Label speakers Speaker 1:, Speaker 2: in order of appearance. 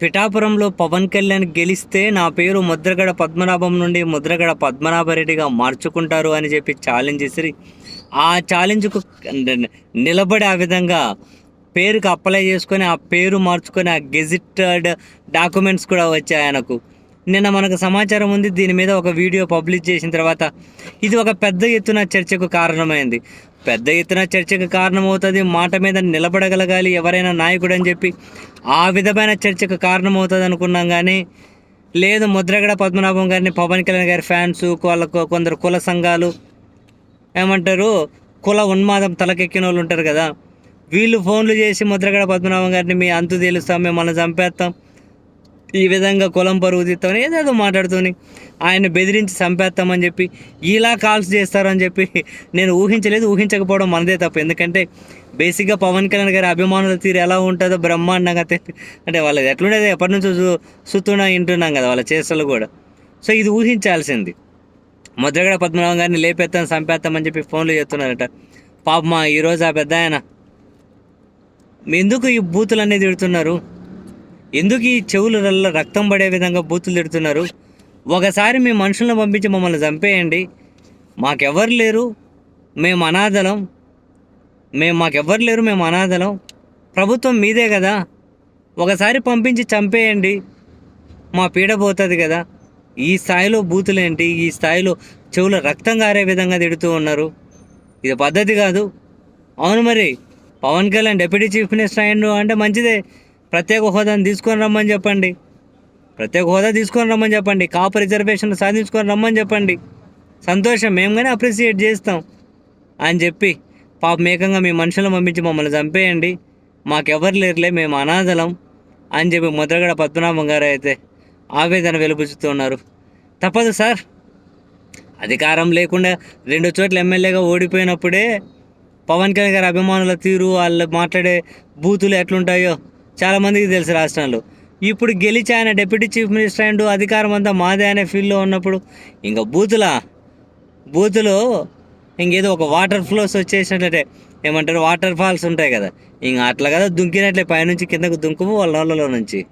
Speaker 1: పిఠాపురంలో పవన్ కళ్యాణ్ గెలిస్తే నా పేరు ముద్రగడ పద్మనాభం నుండి ముద్రగడ పద్మనాభరెడ్డిగా మార్చుకుంటారు అని చెప్పి ఛాలెంజ్ చేసి ఆ ఛాలెంజ్కు నిలబడి ఆ విధంగా పేరుకి అప్లై చేసుకొని ఆ పేరు మార్చుకొని ఆ గెజిటెడ్ డాక్యుమెంట్స్ కూడా వచ్చాయి ఆయనకు. నిన్న మనకు సమాచారం ఉంది దీని మీద ఒక వీడియో పబ్లిష్ చేసిన తర్వాత ఇది ఒక పెద్ద ఎత్తున చర్చకు కారణమైంది. పెద్ద ఎత్తున చర్చకు కారణమవుతుంది. మాట మీద నిలబడగలగాలి ఎవరైనా నాయకుడు అని చెప్పి ఆ విధమైన చర్చకు కారణమవుతుంది అనుకున్నాం కానీ లేదు ముద్రగడ పద్మనాభం గారిని పవన్ కళ్యాణ్ గారి ఫ్యాన్స్ వాళ్ళకు కొందరు కుల సంఘాలు ఏమంటారు కుల ఉన్మాదం తలకెక్కిన వాళ్ళు ఉంటారు కదా. వీళ్ళు ఫోన్లు చేసి ముద్రగడ పద్మనాభం గారిని మీ అంతు తేలుస్తాం మిమ్మల్ని చంపేస్తాం. ఈ విధంగా కులం పరుగు తీస్తామని ఏదేదో మాట్లాడుతూని ఆయన బెదిరించి చంపేస్తామని చెప్పి ఇలా కాల్స్ చేస్తారని చెప్పి నేను ఊహించలేదు ఊహించకపోవడం మనదే తప్పు. ఎందుకంటే బేసిక్గా పవన్ కళ్యాణ్ గారి అభిమానుల తీరు ఎలా ఉంటుందో బ్రహ్మాండంగా అంటే వాళ్ళది ఎట్లుండేది ఎప్పటి నుంచో చూ చూస్తున్నా వింటున్నాం కదా వాళ్ళ చేష్టలు కూడా. సో ఇది ఊహించాల్సింది. ముద్రగడ పద్మనాభం గారిని లేపేస్తాం చంపేస్తామని చెప్పి ఫోన్లు చేస్తున్నారట పాపమా ఈరోజు ఆ పెద్ద ఆయన ఎందుకు ఈ బూతులు అనేది తిడుతున్నారు? ఎందుకు ఈ చెవులలో రక్తం పడే విధంగా బూతులు తిడుతున్నారు? ఒకసారి మీ మనుషులను పంపించి మమ్మల్ని చంపేయండి. మాకెవ్వరు లేరు. మేము అనాథలం. మేము మాకెవ్వరు లేరు. మేము అనాథలం. ప్రభుత్వం మీదే కదా. ఒకసారి పంపించి చంపేయండి. మా పీడ పోతుంది కదా. ఈ స్థాయిలో బూతులేంటి? ఈ స్థాయిలో చెవుల రక్తం కారే విధంగా తిడుతూ ఉన్నారు. ఇది పద్ధతి కాదు. అవును మరి Pawan Kalyan deputy chief minister అయ్యండు అంటే మంచిదే. ప్రత్యేక హోదాను తీసుకొని రమ్మని చెప్పండి. ప్రత్యేక హోదా తీసుకొని రమ్మని చెప్పండి. కాపు రిజర్వేషన్ సాధించుకొని రమ్మని చెప్పండి. సంతోషం. మేము కానీ అప్రిసియేట్ చేస్తాం అని చెప్పి పాప మేకంగా మీ మనుషులను పంపించి మమ్మల్ని చంపేయండి. మాకెవరు లేరులే మేము అనాథలం అని చెప్పి ముద్రగడ పద్మనాభం గారు అయితే ఆవేదన వెలుపుచుతున్నారు తప్పదు సార్. అధికారం లేకుండా రెండు చోట్ల ఎమ్మెల్యేగా ఓడిపోయినప్పుడే పవన్ కళ్యాణ్ గారి అభిమానుల తీరు వాళ్ళు మాట్లాడే బూతులు ఎట్లుంటాయో చాలామందికి తెలుసు రాష్ట్రంలో ఇప్పుడు గెలిచి ఆయన డిప్యూటీ చీఫ్ మినిస్టర్ అండ్ అధికారం అంతా మాదే అనే ఫీల్డ్లో ఉన్నప్పుడు ఇంకా బూతులా? బూతులు ఇంకేదో ఒక వాటర్ ఫ్లోస్ వచ్చేసినట్లయితే ఏమంటారు? వాటర్ ఫాల్స్ ఉంటాయి కదా. ఇంకా అట్లా కదా దుంకినట్లే పైనుంచి కిందకు దుంకుము వాళ్ళ వాళ్ళలో నుంచి.